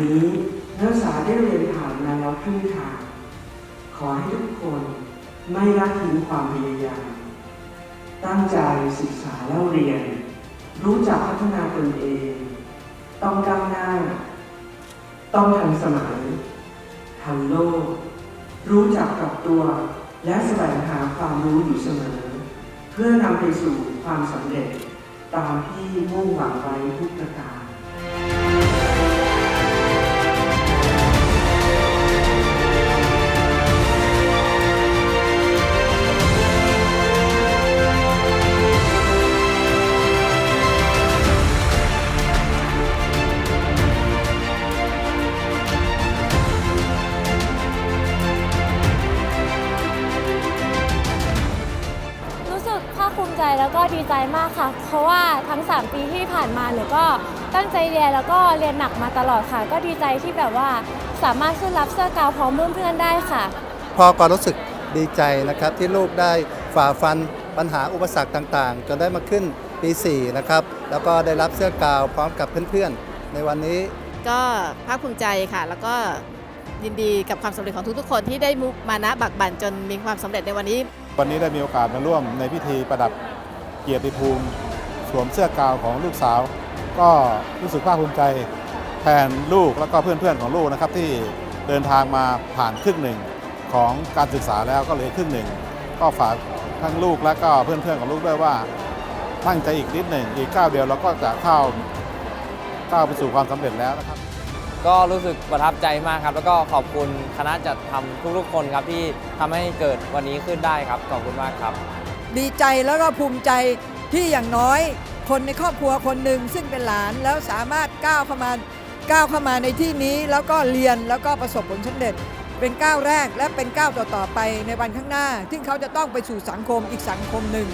นี้นักศึกษาได้เรียนผ่านมาแล้วครึ่งทางขอให้ทุกคนไม่ละทิ้งความพยายาม ตั้งใจศึกษาเล่าเรียน รู้จักพัฒนาตนเอง ต้องก้าวหน้า ต้องทันสมัย ทันโลก รู้จักปรับตัว และแสวงหาความรู้อยู่เสมอ เพื่อนำไปสู่ความสำเร็จ ตามที่มุ่งหวังไว้ทุกประการ ภาคภูมิใจแล้วก็ดีใจมากค่ะ เพราะว่าทั้ง 3 ปีที่ผ่านมาหนูก็ตั้งใจเรียนแล้วก็เรียนหนักมาตลอดค่ะ ก็ดีใจที่แบบว่าสามารถขึ้นรับเสื้อกาวพร้อมเพื่อนๆได้ค่ะพ่อก็รู้สึกดีใจนะครับที่ลูกได้ฝ่าฟันปัญหาอุปสรรคต่างๆ จนได้มาขึ้นปี4นะครับแล้วก็ได้รับเสื้อกาวพร้อมกับเพื่อนๆ ในวันนี้ก็ภาคภูมิใจค่ะ แล้วก็ยินดีกับความสำเร็จของทุกๆ คนที่ได้มุมานะบักบั่นจนมีความสำเร็จในวันนี้ วันนี้ได้มีโอกาสมาร่วมในพิธีประดับเกียรติภูมิ สวมเสื้อกาวของลูกสาว ก็รู้สึกภาคภูมิใจแทนลูกแล้วก็เพื่อนๆของลูกนะครับที่เดินทางมาผ่านครึ่งหนึ่งของการศึกษาแล้วก็เหลือครึ่งหนึ่ง ก็ฝากทั้งลูกและก็เพื่อนๆของลูกด้วยว่าตั้งใจอีกนิดหนึ่งอีกก้าวเดียวเราก็จะเข้าก้าวไปสู่ความสำเร็จแล้วนะครับ ก็รู้สึกประทับใจมากครับ แล้วก็ขอบคุณคณะจัดทำทุกๆคนครับที่ทำให้เกิดวันนี้ขึ้นได้ครับ ขอบคุณมากครับ ดีใจแล้วก็ภูมิใจที่อย่างน้อย คนในครอบครัวคนหนึ่งซึ่งเป็นหลานแล้วสามารถก้าวเข้ามาก้าวเข้ามาในที่นี้ แล้วก็เรียนแล้วก็ประสบผลสำเร็จ เป็นก้าวแรกและเป็นก้าวต่อๆไปในวันข้างหน้า ซึ่งเขาจะต้องไปสู่สังคมอีกสังคมหนึ่ง